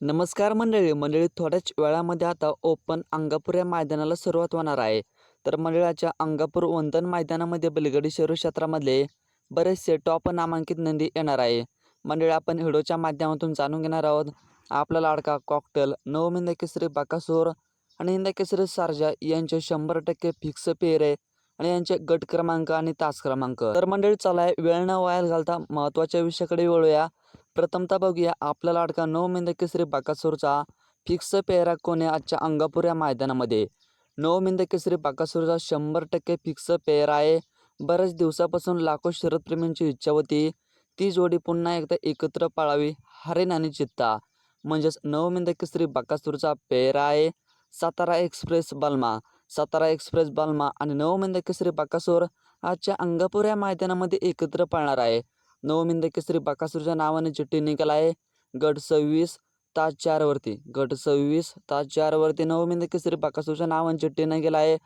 नमस्कार मंडळी मंडळी थोड्याच वेळामध्ये आता ओपन अंगापूर या मैदानाला सुरुवात होणार आहे. तर मंडळाच्या अंगापूर वंदन मैदानामध्ये बलगडी शहर क्षेत्रामधले बरेचसे टॉप नामांकित नंदी येणार आहे. मंडळी आपण व्हिडिओच्या माध्यमातून जाणून घेणार आहोत. आपला लाडका कॉकटेल नवमिंद केसरी बाकासूर आणि हिंद केसरी सारजा यांचे शंभर टक्के फिक्स पेर आहे आणि यांचे गट क्रमांक आणि तास क्रमांक. तर मंडळी चला वेळ न वायाला घालता महत्त्वाच्या विषयाकडे वळूया. प्रथमतः बघूया आपला लाडका नवमिंद केसरी बाकासूरचा फिक्स पेहरा कोण आजच्या अंगापूर या मैदानामध्ये? नवमिंद केसरी बाकासूरचा शंभर टक्के फिक्स पेहरा आहे. बऱ्याच दिवसापासून लाखो शरदप्रेमींची इच्छा होती. ती जोडी पुन्हा एकदा एकत्र पाळावी हरेन आणि चित्ता. म्हणजेच नवमिंद केसरी बाकासूरचा पेहरा आहे. सातारा एक्सप्रेस बालमा सातारा एक्सप्रेस बालमा आणि नवमिंद केसरी बाकासूर आजच्या अंगापूर या मैदानामध्ये एकत्र पाळणार आहे. नवमिंद केसरी बाकासूरच्या नावाने चिठ्ठी निघाला आहे. गट सव्वीस तास चारवरती गट सव्वीस तास चारवरती नवमिंद केसरी बाकासूरच्या नावाने चिठ्ठी निघाला आहे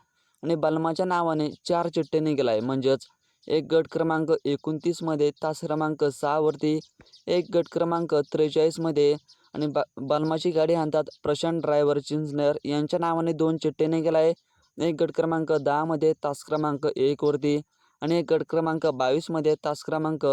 आणि बलमाच्या नावाने चार चिठ्ठी निघाला आहे. म्हणजेच एक गट क्रमांक एकोणतीसमध्ये तास क्रमांक सहावरती एक गट क्रमांक त्रेचाळीसमध्ये आणि ब बलमाची गाडी आणतात प्रशांत ड्रायव्हर चिंचनेर यांच्या नावाने दोन चिठ्ठी निघाला आहे. एक गट क्रमांक दहामध्ये तास क्रमांक एकवरती आणि एक गट क्रमांक बावीसमध्ये तास क्रमांक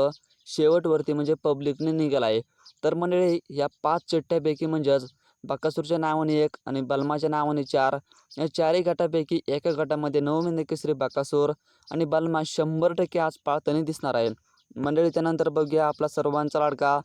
शेवटवरती म्हणजे पब्लिकने निघाला आहे. तर मंडळी ह्या पाच चिठ्ठ्यापैकी म्हणजेच बकासूरच्या नावाने एक आणि बलमाच्या नावाने चार या चारही गटापैकी एका गटामध्ये नवमिंद केसरी बकासूर आणि बलमा शंभर टक्के आज पाळताना दिसणार आहे. मंडळी त्यानंतर बघूया आपला सर्वांचा लाडका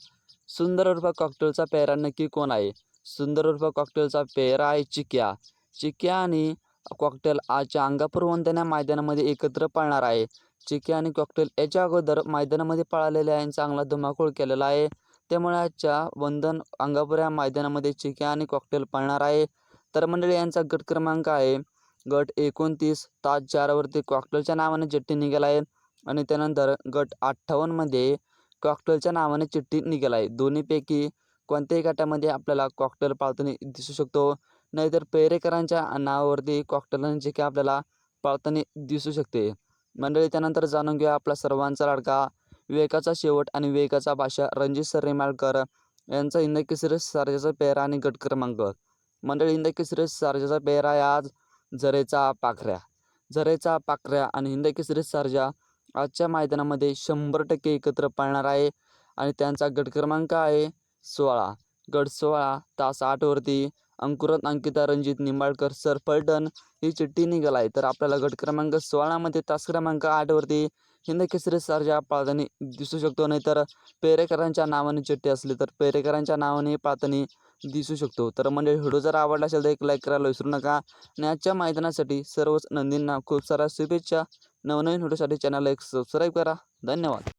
सुंदर उर्फ कॉकटेलचा पेहरा नक्की कोण आहे? सुंदर उर्फ कॉकटेलचा पेहरा आहे चिक्या. चिक्या आणि कॉकटेल आजच्या अंगापूर वंदना मैदानामध्ये एकत्र पाळणार आहे. चिके आणि कॉकटेल याच्या अगोदर मैदानामध्ये पळालेले आहे चांगला धुमाकूळ केलेला आहे. त्यामुळे आजच्या वंदन अंगापूर या मैदानामध्ये चिके आणि कॉकटेल पळणार आहे. तर मंडळी यांचा गट क्रमांक आहे. गट एकोणतीस तास चारवरती कॉकटेलच्या नावाने चिठ्ठी निघाला आहे आणि त्यानंतर गट अठ्ठावन्नमध्ये कॉकटेलच्या नावाने चिठ्ठी निघाला आहे. दोन्हीपैकी कोणत्याही गटामध्ये आपल्याला कॉकटेल पाळताना दिसू शकतो. नाहीतर पेरेकरांच्या नावावरती कॉकटेल की आपल्याला पाळताना दिसू शकते. मंडळी त्यानंतर जाणून घेऊया आपला सर्वांचा लाडका विवेकाचा शेवट आणि विवेकाचा भाषा रणजित सर रेमाळकर यांचा हिंद केसरी सारजाचा पेहरा आणि गट क्रमांक. मंडळी हिंद केसरी सारजाचा पेहरा आहे आज झरेचा पाखऱ्या. झरेचा पाखऱ्या आणि हिंद केसरी सारजा आजच्या मैदानामध्ये शंभर टक्के एकत्र पाळणार आहे आणि त्यांचा गट क्रमांक आहे सोळा. गट सोळा तास आठवरती अंकुरत अंकिता रणजित निंबाळकर सर पलटण ही चिठ्ठी निघाला आहे. तर आपल्याला गट क्रमांक सोळामध्ये तास क्रमांक आठवरती हिंद केसरी सारजा पाळताना दिसू शकतो. नाहीतर पेरेकरांच्या नावाने चिठ्ठी असली तर पेरेकरांच्या नावाने पातणी दिसू शकतो. तर म्हणजे व्हिडिओ जर आवडला असेल तर एक लाईक करायला विसरू नका. आणि आजच्या मैदानासाठी सर्वच नंदींना खूप साऱ्या शुभेच्छा. नवनवीन व्हिडिओसाठी चॅनलला एक सबस्क्राईब करा. धन्यवाद.